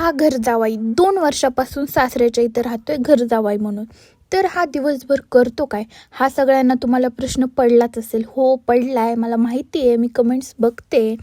हा घर जावाई. दोन वर्षापासून सासऱ्याच्या इथं राहतोय घर जावाई म्हणून. तर हा दिवसभर करतो काय? हा सगळ्यांना तुम्हाला प्रश्न पडलाच असेल. हो पडला आहे मला माहिती आहे मी कमेंट्स बघते.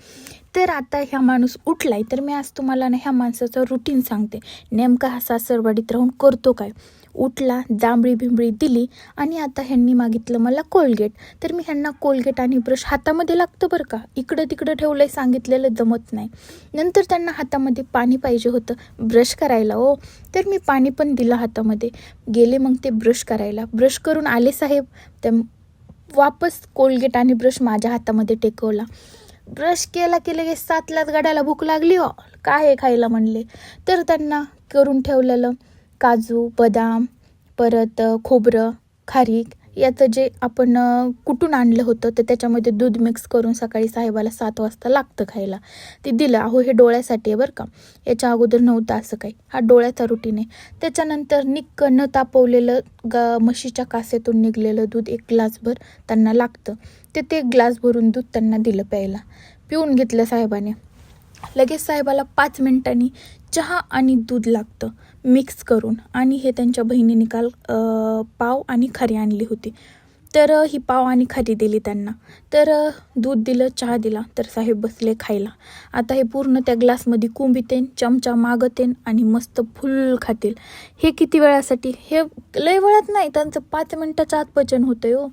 तर आता ह्या माणूस उठलाय तर मी आज तुम्हाला ना ह्या माणसाचं रुटीन सांगते. नेमका हा सासरवाडीत राहून करतो काय? उठला जांभळी बिंबळी दिली आणि आता ह्यांनी मागितलं मला कोलगेट. तर मी ह्यांना कोलगेट आणि ब्रश हातामध्ये लागतं बरं का? इकडं तिकडं ठेवलंय सांगितलेलं जमत नाही. नंतर त्यांना हातामध्ये पाणी पाहिजे होतं ब्रश करायला हो. तर मी पाणी पण दिलं हातामध्ये. गेले मग ते ब्रश करायला. ब्रश करून आले साहेब. त्या वापस कोलगेट आणि ब्रश माझ्या हातामध्ये टेकवला. ब्रश केला की लगेच सातलाच गड्याला भूक लागली हो. काय आहे खायला म्हणले? तर त्यांना करून ठेवलेलं काजू बदाम परत खोबरं खारीक याचं जे आपण कुठून आणलं होतं तर त्याच्यामध्ये दूध मिक्स करून सकाळी साहेबाला सात वाजता लागतं खायला. ते दिलं अहो हे डोळ्यासाठी आहे बरं का. याच्या अगोदर नव्हतं असं काही. हा डोळ्याचा रुटीन आहे. त्याच्यानंतर निक्क न तापवलेलं ग म्हशीच्या कासेतून निघलेलं दूध एक ग्लासभर त्यांना लागतं. ते ते ग्लास भरून दूध त्यांना दिलं प्यायला. पिऊन घेतलं साहेबाने. लगेच साहेबाला पाच मिनिटांनी चहा आणि दूध लागतं. मिक्स करून. आणि हे त्यांच्या बहिणीने काल पाव आणि खरी आणली होती. तर ही पाव आणि खरी दिली त्यांना. तर दूध दिलं चहा दिला. तर साहेब बसले खायला. आता हे पूर्ण त्या ग्लासमध्ये कुंबितेन चमचा मागतेन आणि मस्त फुल खातील. हे किती वेळासाठी? हे लय वेळात नाही. त्यांचं पाच मिनटाच्या आत पचन होतं हो.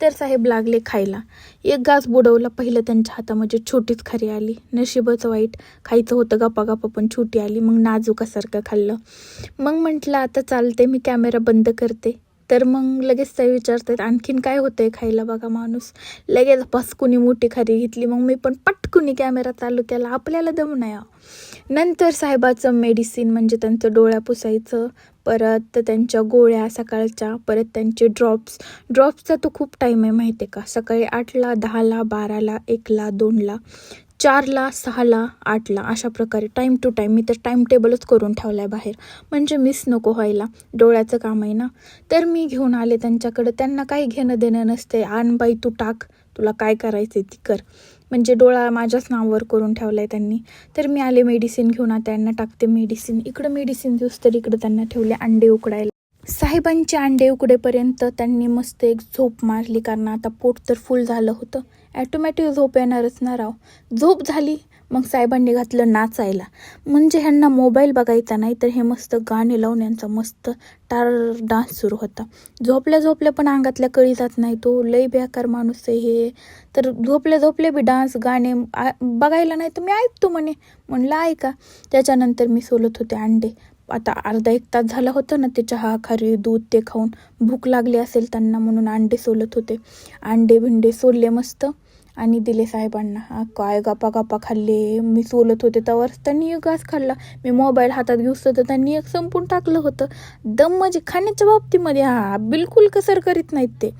तर साहेब लागले खायला. एक घास बुडवला पहिलं त्यांच्या हातामध्ये छोटीच खरी आली. नशीबच वाईट. खायचं होतं गप्पा पण छोटी आली. मग नाजुकासारखं खाल्लं. मग म्हटलं आता चालते मी कॅमेरा बंद करते. तर मग लगेच ते विचारतात आणखीन काय होतंय खायला बघा माणूस? लगेच पसकुनी मोठी खारी घेतली मग मी पण पटकुनी कॅमेरा चालू केला. आपल्याला दम नाही. नंतर साहेबाचं मेडिसिन म्हणजे त्यांचं डोळ्या पुसायचं परत त्यांच्या गोळ्या सकाळच्या परत त्यांचे ड्रॉप्स ड्रॉप्सचा तो खूप टाईम आहे माहिती आहे का? सकाळी आठला दहाला बाराला एकला दोनला. चारला सहाला आठला अशा प्रकारे टाईम टू टाईम मी तर टाईम टेबलच करून ठेवला आहे बाहेर. म्हणजे मिस नको व्हायला. डोळ्याचं काम आहे ना. तर मी घेऊन आले त्यांच्याकडं. त्यांना काही घेणं देणं नसते आण बाई तू टाक. तुला काय करायचं ती कर. म्हणजे डोळा माझ्याच नावावर करून ठेवला आहे त्यांनी. तर मी आले मेडिसिन घेऊन. आता त्यांना टाकते मेडिसिन इकडं मेडिसिन दिवस तर इकडं त्यांना ठेवले अंडे उकडायला. साहेबांचे अंडे उकडेपर्यंत त्यांनी मस्त एक झोप मारली. कारण आता पोट तर फुल झालं होतं. ॲटोमॅटिक झोप येणारच ना राव. झोप झाली मग साहेबांनी घातलं नाचायला. म्हणजे ह्यांना मोबाईल बघायचा नाही तर हे मस्त गाणे लावून यांचा मस्त टार डान्स सुरू होता. झोपल्या झोपल्या पण अंगातल्या कळी जात नाही तो. लई बेकार माणूस आहे हे. तर झोपले झोपले बी डान्स गाणे बघायला नाही तर मी ऐकतो म्हणे. म्हणलं ऐका. त्याच्यानंतर मी सोलत होते अंडे. आता अर्धा एक तास झाला होता ना ते चहा खारी दूध ते खाऊन भूक लागली असेल त्यांना म्हणून अंडे सोलत होते. अंडे भिंडे सोलले मस्त. आणि दिले साहेबांना. हा, काय गप्पा गप्पा खाल्ले? मी सोलत होते त्यावर त्यांनी एक घास खाल्ला. मी मोबाईल हातात घेऊस तर त्यांनी एक संपून टाकलं होतं. दम म्हणजे खाण्याच्या बाबतीमध्ये हा बिलकुल कसर करीत नाहीत ते.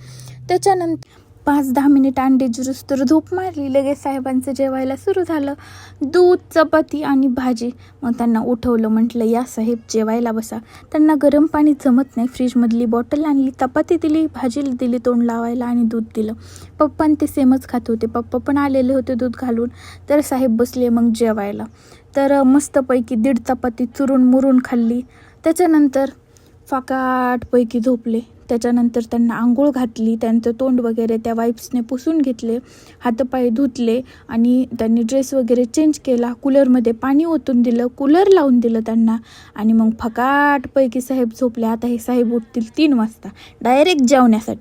त्याच्यानंतर पाच दहा मिनिट अंडे जुरूस तर झोप मारली लगेच साहेबांचं जेवायला सुरू झालं. दूध चपाती आणि भाजी. मग त्यांना उठवलं म्हटलं या साहेब जेवायला बसा. त्यांना गरम पाणी जमत नाही. फ्रीजमधली बॉटल आणली चपाती दिली भाजी दिली तोंड लावायला आणि दूध दिलं. पप्पा ते सेमच खात होते. पप्पा पण आलेले होते दूध घालून. तर साहेब बसले मग जेवायला. तर मस्तपैकी दीड चपाती चुरून मुरून खाल्ली. त्याच्यानंतर फाकाटपैकी झोपले. त्याच्यानंतर त्यांना आंघोळ घातली त्यांचं तोंड वगैरे त्या वाईप्सने पुसून घेतले हातपाय धुतले आणि त्यांनी ड्रेस वगैरे चेंज केला कूलरमध्ये पाणी ओतून दिलं कूलर लावून दिलं त्यांना आणि मग फकाटपैकी साहेब झोपले. आता हे साहेब उठतील तीन वाजता. डायरेक्ट जेवण्यासाठी.